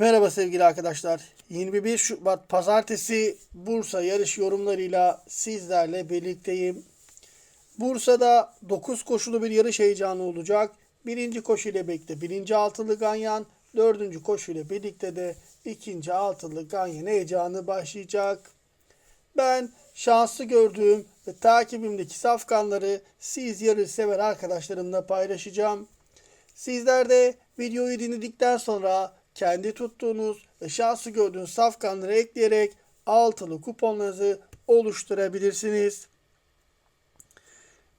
Merhaba sevgili arkadaşlar. 21 Şubat Pazartesi Bursa yarış yorumlarıyla sizlerle birlikteyim. Bursa'da 9 koşulu bir yarış heyecanı olacak. Birinci koşu ile birlikte birinci altılı ganyan, dördüncü koşu ile birlikte de ikinci altılı ganyan heyecanı başlayacak. Ben şanslı gördüğüm ve takibimdeki safkanları siz yarış sever arkadaşlarımla paylaşacağım. Sizler de videoyu dinledikten sonra kendi tuttuğunuz şanslı gördüğünüz safkanları ekleyerek altılı kuponlarınızı oluşturabilirsiniz.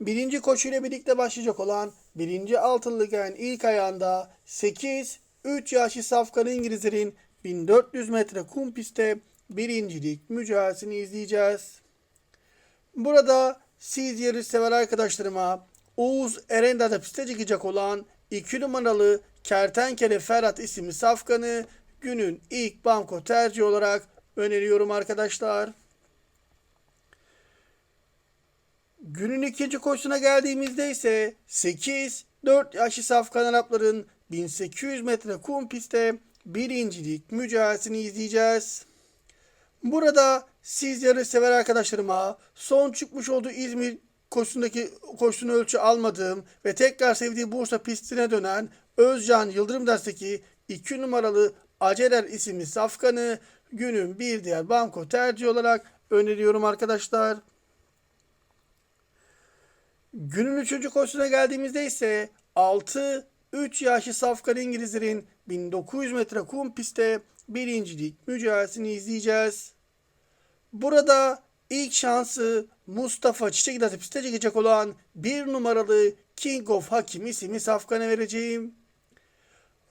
Birinci koşuyla birlikte başlayacak olan birinci altılı ligin ilk ayağında 8 3 yaşlı safkan İngilizlerin 1400 metre kum pistte birincilik mücadelesini izleyeceğiz. Burada siz yarış sever arkadaşlarıma Oğuz Erenda'da piste çıkacak olan 2 numaralı Kertenkele Ferhat isimli safkanı günün ilk banko tercih olarak öneriyorum arkadaşlar. Günün ikinci koşusuna geldiğimizde ise 8 4 yaşlı safkan Arapların 1800 metre kum pistte birincilik mücadelesini izleyeceğiz. Burada siz yarış sever arkadaşlarıma son çıkmış olduğu İzmir koşusundaki koşusunu ölçü almadığım ve tekrar sevdiği Bursa pistine dönen Özcan Yıldırım dersteki 2 numaralı Aceler isimli safkanı günün bir diğer banko tercih olarak öneriyorum arkadaşlar. Günün üçüncü koşusuna geldiğimizde ise 6 3 yaşlı safkan İngilizlerin 1900 metre kum pistte birincilik mücadelesini izleyeceğiz. Burada ilk şansı Mustafa Çiçek Datı piste çekecek olan bir numaralı King of Hakim isimli safkana vereceğim.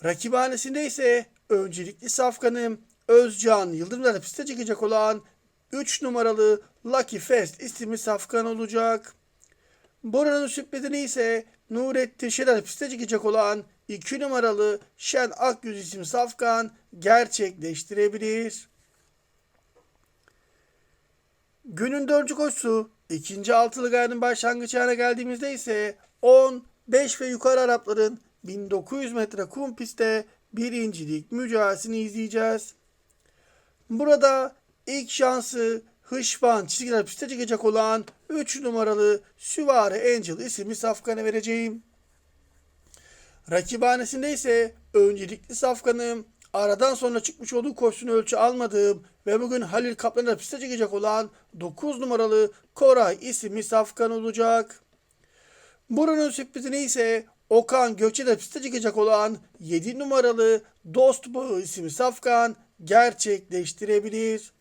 Rakibhanesinde ise öncelikli safkanım Özcan Yıldırım Datı piste çekecek olan 3 numaralı Lucky Fest isimli safkan olacak. Buranın sürprizini ise Nurettin Şener piste çıkacak olan 2 numaralı Şen Akgüz isimli safkan gerçekleştirebilir. Günün dördüncü koşusu ikinci altılı gayrının başlangıç yerine geldiğimizde ise 10, 5 ve yukarı Arapların 1900 metre kum pistte birincilik mücadelesini izleyeceğiz. Burada ilk şansı Hışvan çizgiler piste çıkacak olan 3 numaralı Süvari Angel isimli safkanı vereceğim. Rakibhanesinde ise öncelikli safkanım aradan sonra çıkmış olduğu koşusunu ölçü almadığım ve bugün Halil Kaplan'da piste çıkacak olan 9 numaralı Koray isimli safkan olacak. Buranın sürprizini ise Okan Gökçe'de piste çıkacak olan 7 numaralı Dost Bağı isimli safkan gerçekleştirebilir.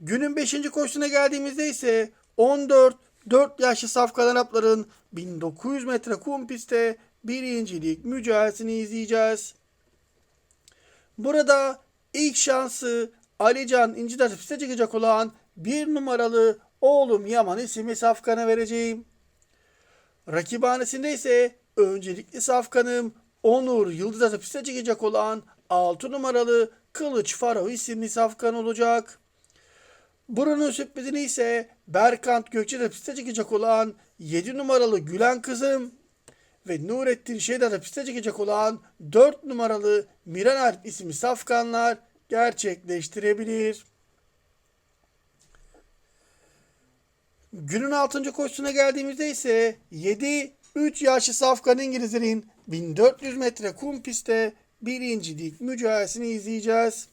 Günün 5. koşusuna geldiğimizde ise 14 4 yaşlı safkan Arapların 1900 metre kum pistte birincilik mücadelesini izleyeceğiz. Burada ilk şansı Alican İncidat piste çıkacak olan bir numaralı oğlum Yaman isimli safkana vereceğim. Rakibhanesinde ise öncelikli safkanım Onur Yıldız'a piste çıkacak olan 6 numaralı Kılıç Faro isimli safkan olacak. Buranın sürprizini ise Berkant Gökçe'de piste çıkacak olan 7 numaralı Gülen Kızım ve Nurettin Şeydar'da piste çıkacak olan 4 numaralı Miran Alp isimli safkanlar gerçekleştirebilir. Günün 6. koşusuna geldiğimizde ise 7 3 yaşlı safkan İngilizlerin 1400 metre kum pistte birincilik mücadelesini izleyeceğiz.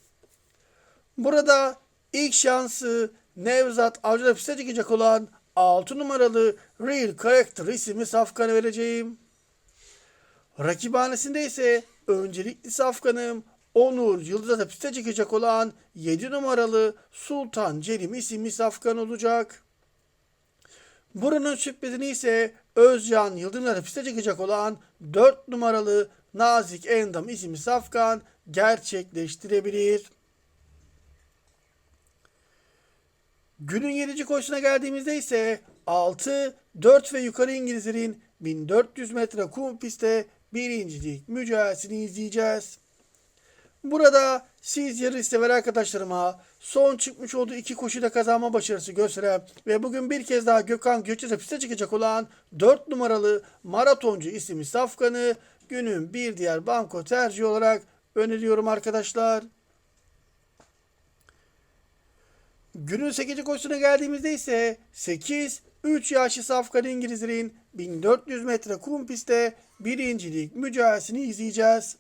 Burada ilk şansı Nevzat Avcı'da piste çıkacak olan 6 numaralı Real Character isimli safkanı vereceğim. Rakibhanesinde ise öncelikli safkanım Onur Yıldız'a piste çıkacak olan 7 numaralı Sultan Cerim isimli safkan olacak. Buranın sürprizini ise Özcan Yıldırım'la piste çıkacak olan 4 numaralı Nazik Endam isimli safkan gerçekleştirebilir. Günün 7. koşusuna geldiğimizde ise 6, 4 ve yukarı İngilizlerin 1400 metre kum pistte birincilik mücadelesini izleyeceğiz. Burada siz yarış sever arkadaşlarıma son çıkmış olduğu iki koşuda kazanma başarısı gösteren ve bugün bir kez daha Gökhan Göçez'e piste çıkacak olan 4 numaralı maratoncu isimli safkanı günün bir diğer banko tercihi olarak öneriyorum arkadaşlar. Günün 8. koşusuna geldiğimizde ise 8 3 yaşlı Safkan İngilizlerin 1400 metre kum pistte birincilik mücadelesini izleyeceğiz.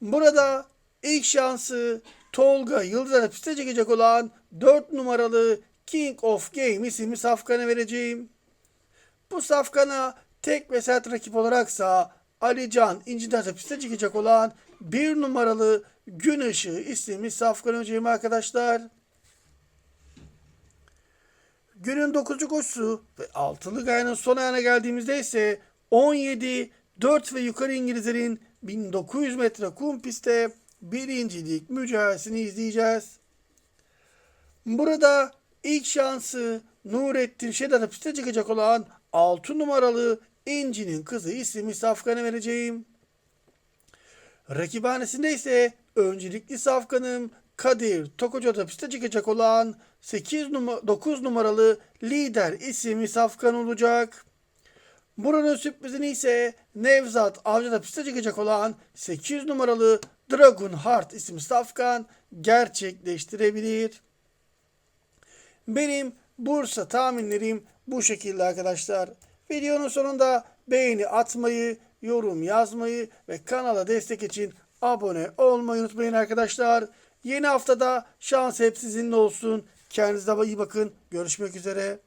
Burada ilk şansı Tolga Yıldız'a piste çekecek olan 4 numaralı King of Game isimli safkanı vereceğim. Bu safkana tek ve sert rakip olaraksa Alican İncidar'da piste çıkacak olan 1 numaralı Gün Işığı isimli safkanı vereceğim arkadaşlar. Günün 9. koşusu ve altılı gayanın son ayağına geldiğimizde ise 17 4 ve yukarı İngilizlerin 1900 metre kum pistte birincilik mücadelesini izleyeceğiz. Burada ilk şansı Nurettin Şedat'a piste çıkacak olan 6 numaralı İnci'nin kızı isimli safkanı vereceğim. Rakibhanesinde ise öncelikli safkanım Kadir Tokoco'da piste çıkacak olan 8 numara, 9 numaralı lider isimli safkan olacak. Buranın sürprizini ise Nevzat Avcı'da piste çıkacak olan 8 numaralı Dragon Heart isimli safkan gerçekleştirebilir. Benim Bursa tahminlerim bu şekilde arkadaşlar. Videonun sonunda beğeni atmayı, yorum yazmayı ve kanala destek için abone olmayı unutmayın arkadaşlar. Yeni haftada şans hep sizinle olsun. Kendinize iyi bakın. Görüşmek üzere.